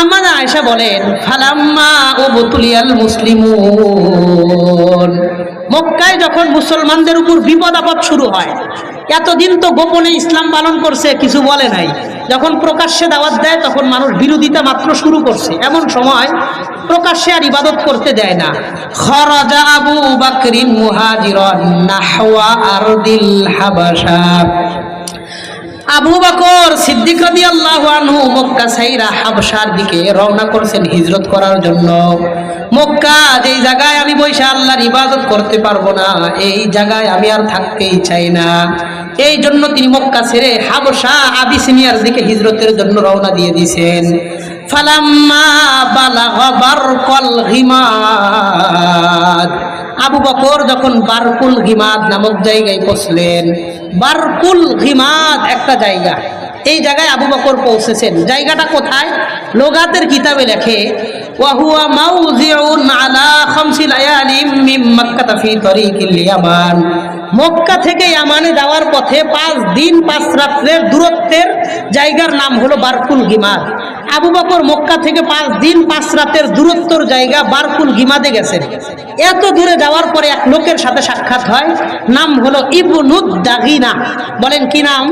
আমার আয়সা বলেন, ফালাম্মা ও বতুলিয়াল মুসলিমুন। মক্কায় যখন মুসলমানদের উপর বিপদ আপদ শুরু হয়, এতদিন তো গোপনে ইসলাম পালন করছে, কিছু বলে নাই। যখন প্রকাশ্যে দাওয়াত দেয়, তখন মানুষ বিরোধিতা মাত্র শুরু করছে। এমন সময় প্রকাশ্যে আর ইবাদত করতে দেয় না। খরাজা আবু বাকরিন মুহাজিরান আবু বকর সিদ্দিক রাদিয়াল্লাহু আনহু মক্কা সাইরা হাবসার দিকে রওনা করছেন হিজরত করার জন্য। মক্কা, যেই জায়গায় আমি বৈশা আল্লাহর ইবাদত করতে পারব না, এই জায়গায় আমি আর থাকতেই চাই না। এই জন্য তিনি মক্কা ছেড়ে হাবশা আবিসিনিয়ার দিকে হিজরতের জন্য রওনা দিয়ে দিয়েছেন। আবু বকর যখন বারকুল হিমাদ নামক জায়গায় পৌঁছলেন বারকুল হিমাদ একটা জায়গা। এই জায়গায় আবু বকর পৌঁছেছেন। জায়গাটা কোথায়? লোগাতের কিতাবে লেখে, ওয়াহুয়া মাউজিউন আলা খামসি লায়ালিম মিম মাক্কাতা ফি তরিকিল ইয়ামান। মক্কা থেকে ইয়ামানে যাওয়ার পথে পাঁচ দিন, পাঁচ রাত্রের দূরত্বের জায়গার নাম হলো বারকুল গিমাদ আবু বকর মক্কা থেকে পাঁচ দিন, পাঁচ রাতের দূরত্বর জায়গা বারকুল গিমাদে গেছেন। এত দূরে যাওয়ার পরে এক লোকের সাথে সাক্ষাৎ হয়, নাম হলো ইবনুদ দাগিনা বলেন কি নাম?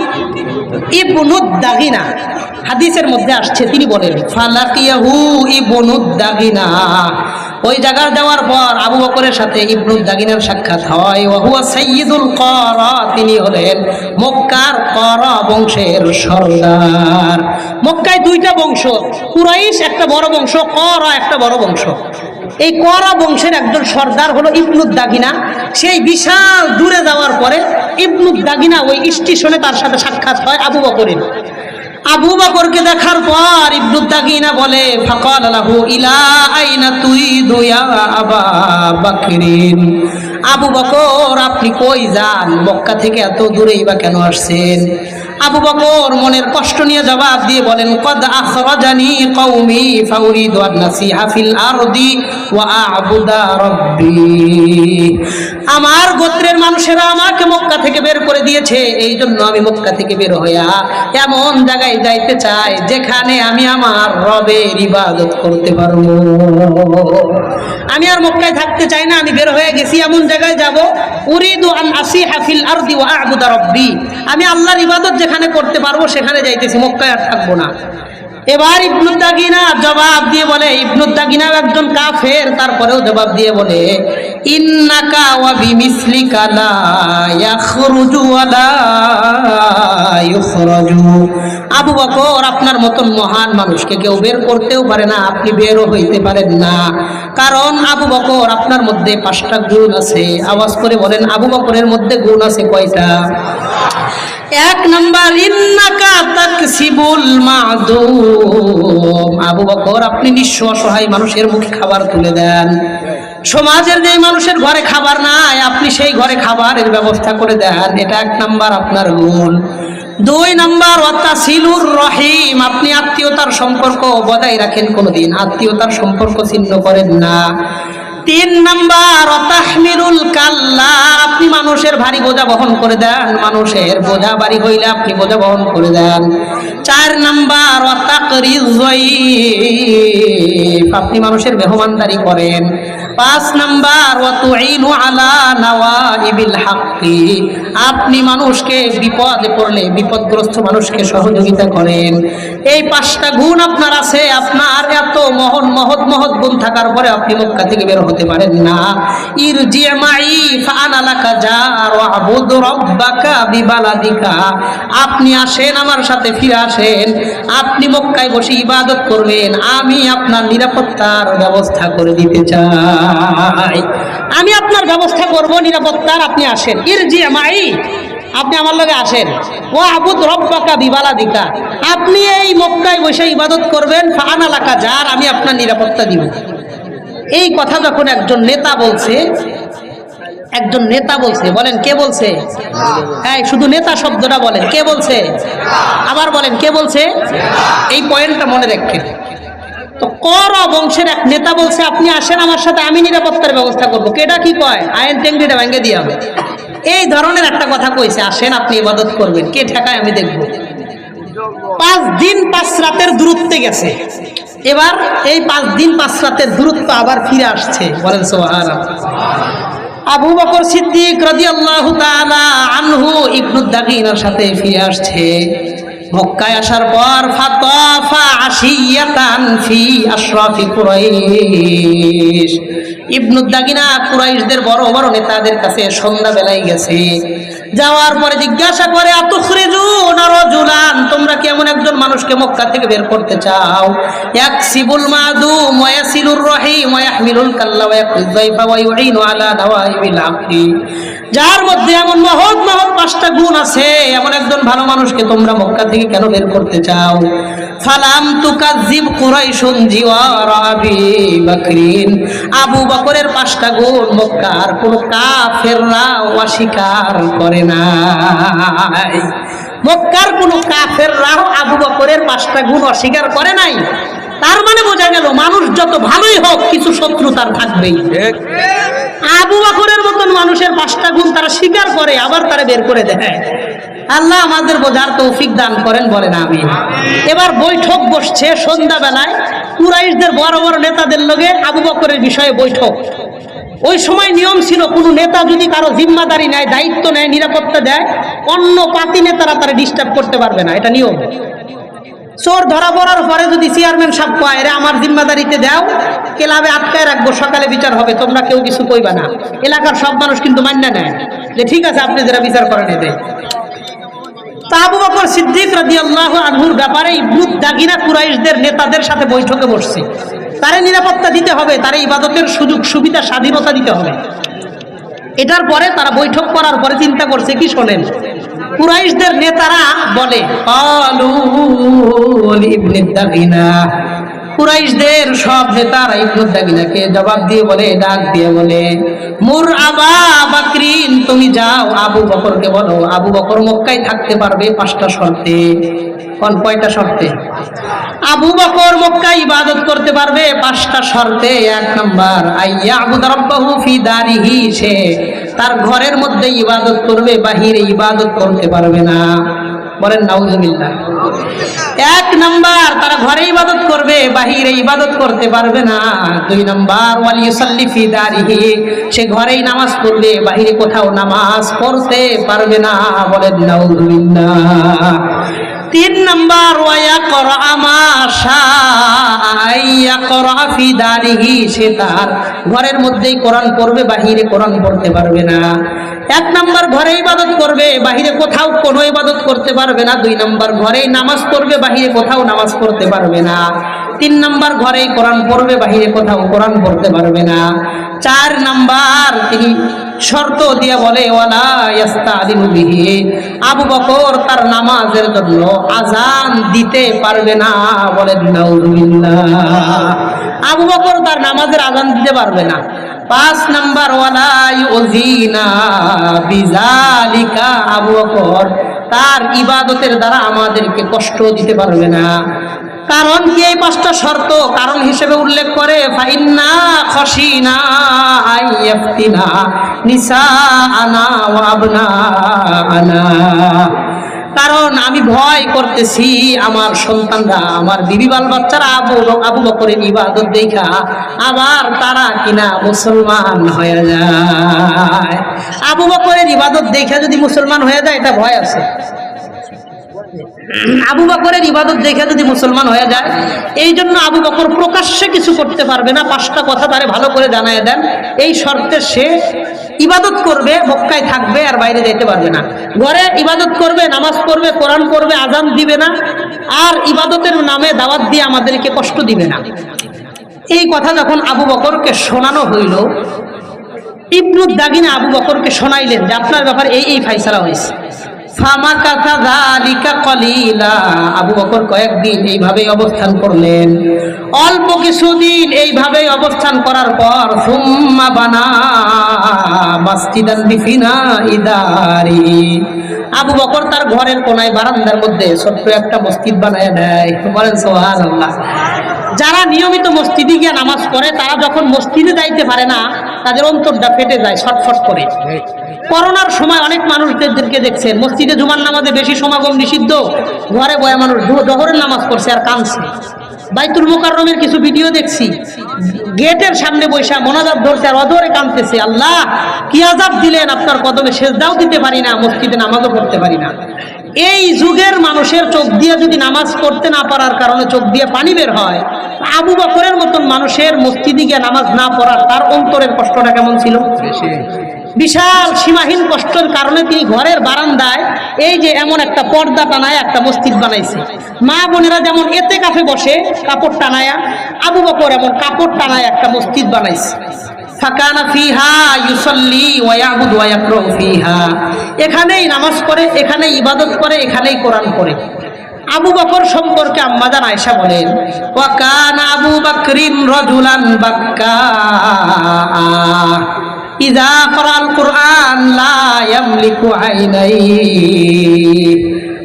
ইবনুদ দাগিনা হাদিসের মধ্যে আসছে, তিনি বলেন, ফালাকিয়াহু ইবনুদ দাগিনা ওই জায়গা যাওয়ার পর আবু বকরের সাথে ইবনুদ দাগিনার সাক্ষাৎ হয় ওহুয়া সাইয়্যিদুল করা তিনি হলেন মক্কার করা বংশের সর্দার। মক্কায় দুইটা বংশ, কুরাইশ একটা বড় বংশ, করা একটা বড় বংশ। এই করা বংশের একজন সর্দার হলো ইবনুদ দাগিনা। সেই বিশাল দূরে যাওয়ার পরে ইবনুদ দাগিনা ওই স্টেশনে তার সাথে সাক্ষাৎ হয় আবু বকরের। আবু বকরকে দেখার পর ইবনুদ দাগিনা বলে ইলা তুই আবা আবু বকর, আপনি কই যান? মক্কা থেকে এত দূরেই বা কেন আসছেন? আবু বকর মনের কষ্ট নিয়ে জবাব দিয়ে বলেন, কদ আখরাজানি কওমি ফাউরিদু আন নাসিহা ফিল আরদি ওয়া আ'বুদা রাব্বি। আমার গোত্রের মানুষেরা আমাকে মক্কা থেকে বের করে দিয়েছে, এই জন্য আমি মক্কা থেকে বের হইয়া এমন জায়গায় যাইতে চাই যেখানে আমি আমার রবের ইবাদত করতে পারব। আমি আর মক্কায় থাকতে চাই না, আমি বের হয়ে গেছি, এমন জায়গায় যাব, উরিদু আন আসিহা ফিল আরদি ওয়া আ'বুদা রাব্বি। আমি আল্লাহর ইবাদত করতে পারব সেখানে যাইতেছি, মক্কায় আর থাকব না। এবার ইবনুদ্দাগিনা জবাব দিয়ে বলে, ইবনুদ্দাগিনাও একজন কাফের, তারপরেও জবাব দিয়ে বলে, ইন্নাকা ওয়া বিমিসলিকা লা ইয়াখরুজু ওয়া লা ইখরাজু আবু বকর আপনার মতন মহান মানুষকে কেউ বের করতেও পারে না, আপনি বেরও হইতে পারেন না। কারণ আবু বকর আপনার মধ্যে পাঁচটা গুণ আছে। আওয়াজ করে বলেন, আবু বকরের মধ্যে গুণ আছে কয়টা? এক নাম্বার আপনি নিঃস্ব অসহায় মানুষের মুখে খাবার তুলে দেন। সমাজের যে মানুষের ঘরে খাবার নাই, আপনি সেই ঘরে খাবারের ব্যবস্থা করে দেন। এটা এক নাম্বার আপনার গুণ। দুই নাম্বার সিলুর রহিম। আপনি আত্মীয়তার সম্পর্ক বজায় রাখেন কোনোদিন। আত্মীয়তার সম্পর্ক ছিন্ন করেন না। তিন নাম্বার, অতাহমিরুল কাল্লা। আপনি মানুষের ভারী বোঝা বহন করে দেন, মানুষের বোঝা বাড়ি হইলে আপনি বোঝা বহন করে দেন। চার নাম্বার আপনি মানুষের মেহমানদারি করেন। পাঁচ নাম্বার আপনি মানুষকে বিপদে পড়লে, বিপদগ্রস্ত মানুষকে সহযোগিতা করেন। এই পাঁচটা গুণ আপনার আছে। আপনার এত মহৎ মহৎ মহৎ গুণ থাকার পরে আপনি মক্কা থেকে বের হতে পারেন না। ইরজি আপনি আসেন, আমার সাথে ফিরে আসেন। আপনি মক্কায় বসে ইবাদত করবেন। আমি আপনার নিরাপত্তার ব্যবস্থা করে দিতে চাই। আমি আপনার ব্যবস্থা করব, নিরাপত্তার। আপনি আসেন। ইরজি মাই আপনি আমার লগে আসেন। ও আবুদ রব্বাকা বিবালা দিকা আপনি এই মক্কায় বসে ইবাদত করবেন। ফান এলাকা যার আমি আপনার নিরাপত্তা দিব। এই কথা যখন একজন নেতা বলছে, একজন নেতা বলছে, বলেন কে বলছে? হ্যাঁ শুধু নেতা শব্দটা বলেন, কে বলছে? আবার বলেন, কে বলছে? এই পয়েন্টটা মনে রাখেন তো কর বংশের এক নেতা বলছে, আপনি আসেন আমার সাথে, আমি নিরাপত্তার ব্যবস্থা করব। কেটা কি কয়? আইন টেঙ্গিটা ভেঙে দিয়ে হবে। এই ধরনের একটা কথা কইছে, আসেন, আপনি ইবাদত করবেন। কে ঠেকায় আমি দেখব। পাঁচ দিন পাঁচ রাতের দূরত্বে গেছে। এবার এই পাঁচ দিন পাঁচ রাতের দূরত্ব আবার ফিরে আসছে। বলেন সোহার আবু বকর সিদ্দিক রাদিয়াল্লাহু তাআলা আনহু ইবনু দাগিনার সাথে ফিরে আসছে। মক্কায় আসার পর, ফাতাফা আশিয়াতান ফি আশরাফি কুরাইশ। ইবনু দাগিনা কুরাইশদের বড় বড় নেতাদের কাছে সন্ধ্যা বেলায় গেছে। যাওয়ার পরে জিজ্ঞাসা করে, আতুখরিজুন জুলান তোমরা কি এমন একজন মানুষকে মক্কা থেকে বের করতে চাও? এক সিবুল মাদু ময়াসিলুর রহিম ওয়া ইয়াহমিলুল কাল্লা ওয়া ইয়াকরিজ যায়ফা ওয়া ইউইনু আলা দাওয়াইবিল আমরি যার মধ্যে এমন মহৎ মহৎ পাঁচটা গুণ আছে, এমন একজন ভালো মানুষকে তোমরা মক্কা থেকে কেন বের করতে চাও? ফালাম তুকাজ্জিব কুরাইশুন জিওয়ার আবি বকরিন। আবু বকরের পাঁচটা গুণ মক্কার কোন কাফেররা অস্বীকার করে নাই। মক্কার কোন কাফেররাও আবু বকরের পাঁচটা গুণ অস্বীকার করে নাই। তার মানে বোঝা গেল মানুষ যত ভালোই হোক কিছু শত্রু তার থাকবেই। আবু বকরের মতন মানুষের পাঁচটা গুণ তারা স্বীকার করে আবার তারা বের করে দেয়। আল্লাহ আমাদের বোঝার তৌফিক দান করেন বলেন আমি। এবার বৈঠক বসছে সন্ধ্যাবেলায়। কুরাইশদের বড় বড় নেতাদের লগে আবু বকরের বিষয়ে বৈঠক। ওই সময় নিয়ম ছিল কোনো নেতা যদি কারও জিম্মাদারি নেয় দায়িত্ব নেয় নিরাপত্তা দেয় অন্য পাতি নেতারা তারা ডিস্টার্ব করতে পারবে না। এটা নিয়ম। চোর ধরা পড়ার পরে যদি চেয়ারম্যান সাহেব কয় রে আমার জিম্মাদারিতে দাও, ক্লাবে আটকায় রাখব, সকালে বিচার হবে, তোমরা কেউ কিছু কইবা না। এলাকার সব মানুষ কিন্তু মান্য নেয়। যে ঠিক আছে, আপনি যারা বিচার রাদিয়াল্লাহু আনহুর ব্যাপারে কুরাইশদের নেতাদের সাথে বৈঠকে বসছে। তারে নিরাপত্তা দিতে হবে, তারে ইবাদতের সুযোগ, সুবিধা, স্বাধীনতা দিতে হবে। এটার পরে তারা বৈঠক করার পরে চিন্তা করছে, কি শোনেন? কুরাইশদের নেতারা বলে "ক্বালু লিবনি দাগিনা। কুরাইশদের সব নেতারা ইবনুদ দাগিনাকে জবাব দিয়ে বলে, ডাক দিয়ে বলে, মুর আবা বাকরিন, তুমি যাও, আবু বকরকে বলো, আবু বকর মক্কায় থাকতে পারবে পাঁচটা শর্তে। কোন কয়টা শর্তে? আবু বকর মক্কায় ইবাদত করতে পারবে পাঁচটা শর্তে। এক নাম্বার আইয়া আবু রাব্বাহু ফি দারিহি, সে তার ঘরের মধ্যে ইবাদত করবে, বাহিরে ইবাদত করতে পারবে না। বলেন, নাউজুবিল্লাহ। এক নাম্বার, তারা ঘরে ইবাদত করবে, বাহিরে ইবাদত করতে পারবে না। দুই নাম্বার, ওয়ালি ইউসাল্লি ফি দারিহি, সে ঘরেই নামাজ পড়বে, বাহিরে কোথাও নামাজ পড়তে পারবে না। বলেন, নাউজুবিল্লাহ। তিন নাম্বার ওয়া করা আমাশা করা ফি দারিহি, সে তার ঘরের মধ্যেই কোরআন পড়বে, বাহিরে কোরআন পড়তে পারবে না। এক নাম্বার ঘরে ইবাদত করবে, বাহিরে কোথাও কোনো ইবাদত করতে পারবে না। দুই নাম্বার ঘরেই নামাজ পড়বে, বাহিরে কোথাও নামাজ পড়তে পারবে না। তিন নাম্বার ঘরেই কোরআন পড়বে, বাহিরে কোথাও কোরআন পড়তে পারবে না। চার নাম্বার তিনি শর্ত দিয়ে বলে আবু বকর তার নামাজের জন্য আজান দিতে পারবে না, বলে আবু বকর তার নামাজের আজান দিতে পারবে না। পাঁচ নাম্বার, ওয়ালা আবু বকর তার ইবাদতের দ্বারা আমাদেরকে কষ্ট দিতে পারবে না। কারণ কি এই পাঁচটা শর্ত? কারণ হিসেবে উল্লেখ করে, ফাইন্না খসিনা আনা আনা কারণ আমি ভয় করতেছি, আমার সন্তানরা, আমার বিবি বাল বাচ্চারা আবু আবু বকরের ইবাদত দেখা আবার তারা কিনা মুসলমান হয়ে যায়। আবু বকরের ইবাদত দেখা যদি মুসলমান হয়ে যায়, এটা ভয় আছে। আবু বকরের ইবাদত দেখে যদি মুসলমান হয়ে যায়, এই জন্য আবু বকর প্রকাশ্যে কিছু করতে পারবে না, পাঁচটা কথা তারে ভালো করে জানায় দেন। এই শর্তে সে ইবাদত করবে, মক্কায় থাকবে, আর বাইরে যেতে পারবে না। ঘরে ইবাদত করবে, নামাজ পড়বে, কোরআন করবে আজান দিবে না, আর ইবাদতের নামে দাওয়াত দিয়ে আমাদেরকে কষ্ট দিবে না। এই কথা যখন আবু বকরকে শোনানো হইল ইবনুদ দাগিনা আবু বকরকে শোনাইলেন যে, আপনার ব্যাপারে এই এই ফাইসালা হয়েছে আবু বকর কয়েকদিন এইভাবেই অবস্থান করলেন। অল্প এইভাবেই অবস্থান করার পর বানা মাসজিদান আবু বকর তার ঘরের কোনায় বারান্দার মধ্যে ছোট্ট একটা মসজিদ বানায় দেয়। বলেন, সুবহানাল্লাহ। যারা নিয়মিত মসজিদে গিয়ে নামাজ পড়ে, তারা যখন মসজিদে যাইতে পারে না তাদের অন্তরটা ফেটে যায়, ছটফট করে। করোনার সময় অনেক মানুষদেরকে দেখছেন মসজিদে জুমার নামাজে বেশি সমাগম নিষিদ্ধ, ঘরে বয়া মানুষ জহরের নামাজ পড়ছে আর কানছে বাইতুল মোকাররমের কিছু ভিডিও দেখছি, গেটের সামনে বৈশা মোনাজাত ধরছে আর অধরে কাঁদতেছে, আল্লাহ, কি আজাব দিলেন আপনার কদমে, সেজদাও দিতে পারি না, মসজিদে নামাজও পড়তে পারি না। এই যুগের মানুষের চোখ দিয়ে যদি নামাজ পড়তে না পারার কারণে চোখ দিয়ে পানি বের হয় আবু বকরের মতন মানুষের মসজিদে গিয়ে নামাজ না পড়ার তার অন্তরের কষ্টটা কেমন ছিল? বিশাল সীমাহীন কষ্টের কারণে তিনি ঘরের বারান্দায় এই যে এমন একটা পর্দা টানায় একটা মসজিদ বানাইছে। মা বোনেরা যেমন এতে কাফে বসে কাপড় টানায়া আবু বকর এমন কাপড় টানায় একটা মসজিদ বানাইছে। এখানেই নামাজ পড়ে, এখানেই ইবাদত করে, এখানেই কোরআন পড়ে। আবু বকর সম্পর্কে আম্মাজান আয়েশা বলেন, ওয়া কানা আবু বকরিন রাজুলান বাক্কা। ইজা করাল কোরআন লা ইয়ামলিকু আইনাই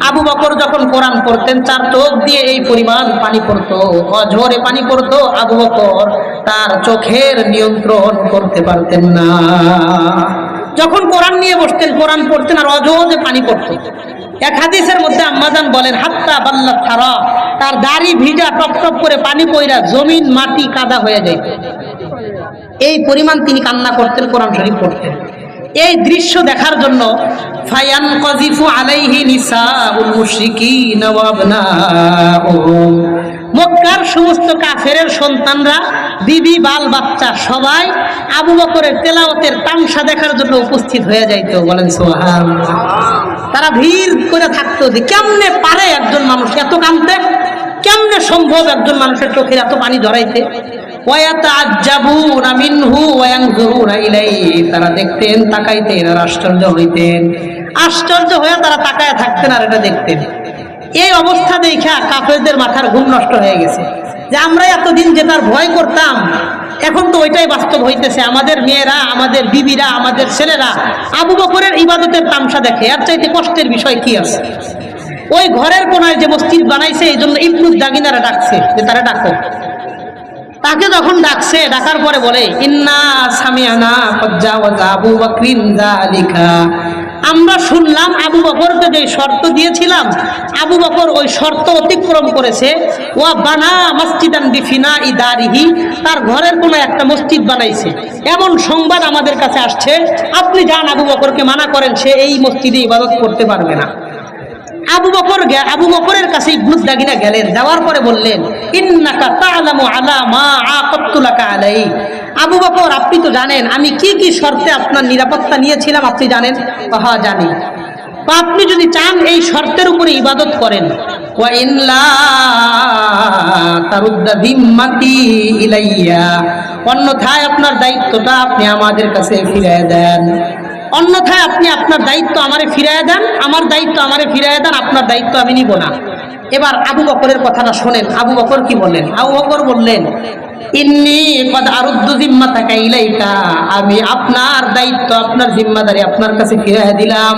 আবু বকর যখন কোরআন পড়তেন, তার চোখ দিয়ে এই পরিমাণ পানি পড়তো, অঝরে পানি পড়তো, আবু বকর তার চোখের নিয়ন্ত্রণ করতে পারতেন না। যখন কোরআন নিয়ে বসতেন, কোরআন পড়তেন আর অঝরে পানি পড়তো। এক হাদিসের মধ্যে আম্মাজান বলেন, হাত্তা বাল্লা থারা তার দাড়ি ভিজা টপ টপ করে পানি পইরা জমিন, মাটি কাদা হয়ে যায় এই পরিমাণ তিনি কান্না করতেন, কোরআন শরীফ পড়তেন। এই দৃশ্য দেখার জন্য ফায়ান কজিফু আলাইহি নিসাউল মুশরিকিন ওয়া আবনাউহুম। মক্কার সমস্ত কাফেরের সন্তানরা, বিবি, বাল, বাচ্চা সবাই আবু বকরের তেলাওয়াতের তামসা দেখার জন্য উপস্থিত হয়ে যাইতো। বলেন সুবহানাল্লাহ। তারা ভিড় করে থাকতো যে কেমনে পারে একজন মানুষ এত কানতে কেমনে সম্ভব একজন মানুষের চোখের এত পানি ধরাইতে তারা দেখতেন, তাকাইতেন, আর আশ্চর্য হইতেন। আশ্চর্য হয়ে তারা তাকায় থাকতেন আর এটা দেখতেন। এই অবস্থা দেখা কাফেরদের মাথার ঘুম নষ্ট হয়ে গেছে। যে আমরা এতদিন যেটার ভয় করতাম, এখন তো ওইটাই বাস্তব হইতেছে। আমাদের মেয়েরা, আমাদের বিবিরা, আমাদের ছেলেরা, আবু বকরের ইবাদতের তামসা দেখে, এর চাইতে কষ্টের বিষয় কি আছে? ওই ঘরের কোনায় যে মসজিদ বানাইছে এই জন্য ইবনুদ দাগিনারা ডাকছে যে তারা ডাকো। তাকে যখন ডাকছে, ডাকার পরে বলে আবু আমরা শুনলাম আবু বকরকে যে শর্ত দিয়েছিলাম, আবু বকর ওই শর্ত অতিক্রম করেছে, ওয়া বানা মসজিদান ইদারিহি তার ঘরের কোনো একটা মসজিদ বানাইছে। এমন সংবাদ আমাদের কাছে আসছে, আপনি যান আবু বকরকে মানা করেন, সে এই মসজিদে ইবাদত করতে পারবে না। আবু বকর আবু বকরের কাছে ইবনুদ দাগিনা গেলেন, যাওয়ার পরে বললেন আলা মা আলাই আবু বকর, আপনি তো জানেন, আমি কি কি শর্তে আপনার নিরাপত্তা নিয়েছিলাম, আপনি জানেন? হ্যাঁ জানি। আপনি যদি চান এই শর্তের উপরে ইবাদত করেন অন্যথায় আপনার দায়িত্বটা আপনি আমাদের কাছে ফিরিয়ে দেন। অন্যথায় আপনি আপনার দায়িত্ব আমারে ফিরাইয়া দেন, আমার দায়িত্ব আমারে ফিরাইয়া দেন, আপনার দায়িত্ব আমি নিব না। এবার আবু বকরের কথাটা শোনেন। আবু বকর কি বললেন? আবু বকর বললেন আমি আপনার দায়িত্ব, আপনার জিম্মাদারি আপনার কাছে ফিরাইয়া দিলাম।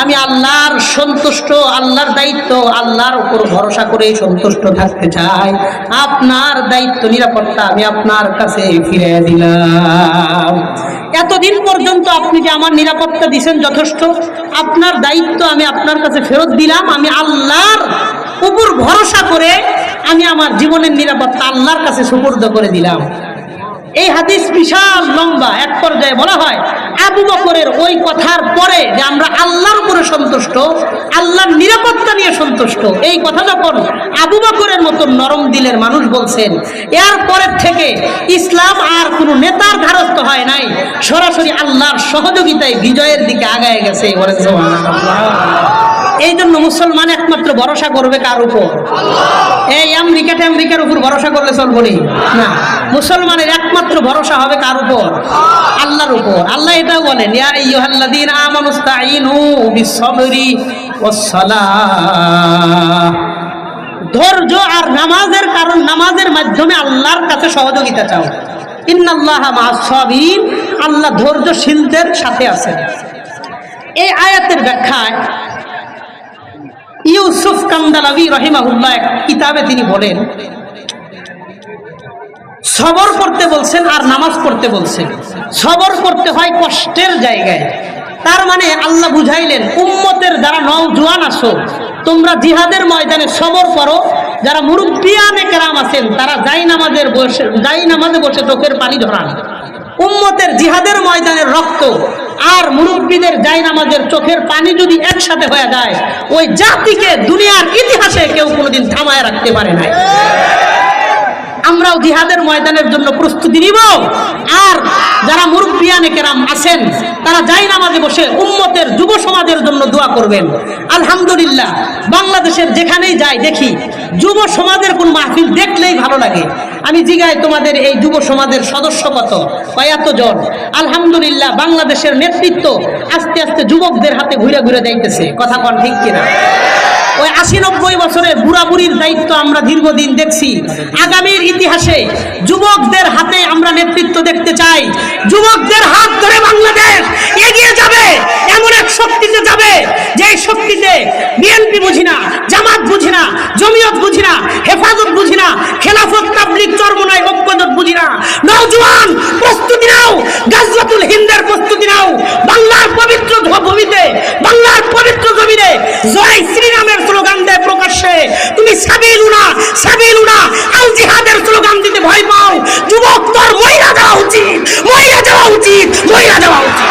আমি আল্লাহর সন্তুষ্ট, আল্লাহর দায়িত্ব, আল্লাহর উপর ভরসা করে সন্তুষ্ট থাকতে চাই। আপনার দায়িত্ব, নিরাপত্তা আমি আপনার কাছে ফিরে দিলাম। এতদিন পর্যন্ত আপনি যে আমার নিরাপত্তা দিছেন যথেষ্ট, আপনার দায়িত্ব আমি আপনার কাছে ফেরত দিলাম, আমি আল্লাহর উপর ভরসা করে আমি আমার জীবনের নিরাপত্তা আল্লাহর কাছে সুপর্দ করে দিলাম। এই হাদিস বিশাল লম্বা, এক পর্যায়ে বলা হয় আবু বকরের ওই কথার পরে যে আমরা আল্লাহর উপরে সন্তুষ্ট, আল্লাহর নিরাপত্তা নিয়ে সন্তুষ্ট, এই কথা যখন আবু বকরের মতো নরম দিলের মানুষ বলছেন, এর পরের থেকে ইসলাম আর কোনো নেতার ধারস্থ হয় নাই সরাসরি আল্লাহর সহযোগিতায় বিজয়ের দিকে আগায় গেছে সুবহানাল্লাহ। এই জন্য মুসলমান একমাত্র ভরসা করবে কার উপর? এই আমেরিকাতে আমেরিকার উপর ভরসা করলে চলবো নি? মুসলমানের একমাত্র ভরসা হবে কার উপর? আল্লাহর উপর। আল্লাহ এটাও বলেন ধৈর্য আর নামাজের কারণ, নামাজের মাধ্যমে আল্লাহর কাছে সহযোগিতা চাও। ইন্নাল্লাহা মা'আস সাবিরিন আল্লাহ ধৈর্যশীলদের সাথে আছেন। এই আয়াতের ব্যাখ্যায় ইউসুফ কান্দালাবি রহিমাহুল্লাহ এক কিতাবে তিনি বলেন, সবর করতে বলছেন আর নামাজ পড়তে বলছেন। সবর করতে হয় কষ্টের জায়গায়। তার মানে আল্লাহ বুঝাইলেন, উম্মতের যারা নওজোয়ান আসো তোমরা জিহাদের ময়দানে সবর করো। যারা মুরব্বিয়ানে কেরাম আছেন, তারা যাই নামাজের বসে যাই নামাজে বসে চোখের পানি ধরান। উম্মতের জিহাদের ময়দানের রক্ত আর মুরব্বীদের যাই নামাজের চোখের পানি যদি একসাথে হয়ে যায়, ওই জাতিকে দুনিয়ার ইতিহাসে কেউ কোনোদিন থামায় রাখতে পারে নাই। আমরাও জিহাদের ময়দানের জন্য প্রস্তুতি নিব। আর যারা মুরব্বিয়ানে কেরাম আছেন, তারা যাই নামাজে বসে উম্মতের যুব সমাজের জন্য দোয়া করবেন। আলহামদুলিল্লাহ, বাংলাদেশের যেখানেই যাই দেখি যুব সমাজের কোন মাহফিল দেখলেই ভালো লাগে। আমি জিগাই তোমাদের এই যুব সমাজের সদস্য কত কয়াত জন। আলহামদুলিল্লাহ, বাংলাদেশের নেতৃত্ব আস্তে আস্তে যুবকদের হাতে ঘুরে ঘুরে যাইতেছে। কথা কন ঠিক কিনা? ওই আশি নব্বই বছরের বুড়া বুড়ির দায়িত্ব আমরা দীর্ঘদিন দেখছি। আগামীর ইতিহাসে যুবকদের হাতে আমরা নেতৃত্ব দেখতে চাই। যুবকদের হাত ধরে বাংলাদেশ এগিয়ে যাবে, এমন এক শক্তিতে যাবে যে শক্তিতে বিএনপি বুঝি না বুঝি না, জমিয়ত বুঝি না, হেফাজত বুঝি না, খেলাফত তাবলিক চরমনায় ঐক্যজোট বুঝি না। নওজোয়ান, প্রস্তুতি নাও, গাজওয়াতুল হিন্দের প্রস্তুতি নাও। বাংলার পবিত্র ভূমিতে, বাংলার পবিত্র জমিনে, জয় শ্রীরামের স্লোগান দেয় প্রকাশ্যে। তুমি সাবিলুনা সাবিলুনা আল জিহাদের স্লোগান দিতে ভয় পাও। যুবক তোর মহিলা যাওয়া উচিত, মহিলা যাওয়া উচিত, মহিলা যাওয়া উচিত।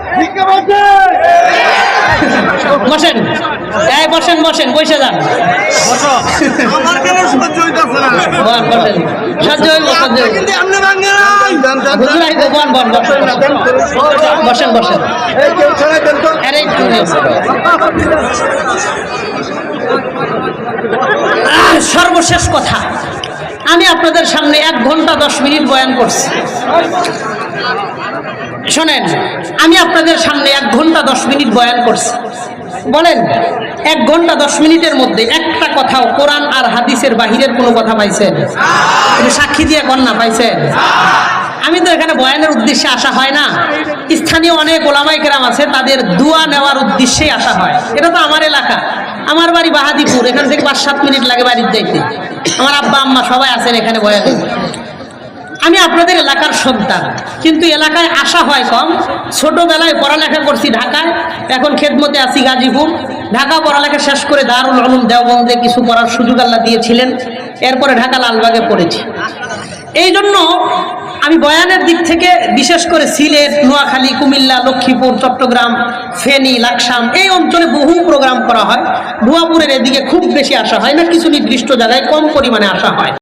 বসেন। এই বসেন বসেন বসে যান। বসেন বসেন। আর সর্বশেষ কথা আমি আপনাদের সামনে এক ঘণ্টা দশ মিনিট বয়ান করছি। শোনেন, আমি আপনাদের সামনে এক ঘণ্টা দশ মিনিট বয়ান করছি। বলেন, এক ঘণ্টা দশ মিনিটের মধ্যে একটা কথাও কোরআন আর হাদিসের বাহিরের কোনো কথা পাইছেন? সাক্ষী দিয়ে কন্যা পাইছেন? আমি তো এখানে বয়ানের উদ্দেশ্যে আসা হয় না। স্থানীয় অনেক ওলামাই কেরাম আছে, তাদের দোয়া নেওয়ার উদ্দেশ্যে আসা হয়। এটা তো আমার এলাকা। আমার বাড়ি বাহাদিপুর, এখান থেকে পাঁচ সাত মিনিট লাগে বাড়ির যাইতে আমার আব্বা, আম্মা সবাই আছেন এখানে বয়ানে। আমি আপনাদের এলাকার সন্তান। কিন্তু এলাকায় আসা হয় কম। ছোটোবেলায় পড়ালেখা করছি ঢাকায়, এখন খেদমতে আছি গাজীপুর। ঢাকা পড়ালেখা শেষ করে দারুল আলম দেওবন্দে কিছু পড়ার সুযোগ আল্লাহ দিয়েছিলেন। এরপরে ঢাকা লালবাগে পড়েছি। এই জন্য আমি বয়ানের দিক থেকে বিশেষ করে সিলেট, নোয়াখালী, কুমিল্লা, লক্ষ্মীপুর, চট্টগ্রাম, ফেনী, লাকসাম এই অঞ্চলে বহু প্রোগ্রাম করা হয়। ভুয়াপুরের এদিকে খুব বেশি আসা হয় না, কিছু নির্দিষ্ট জায়গায় কম পরিমাণে আসা হয়।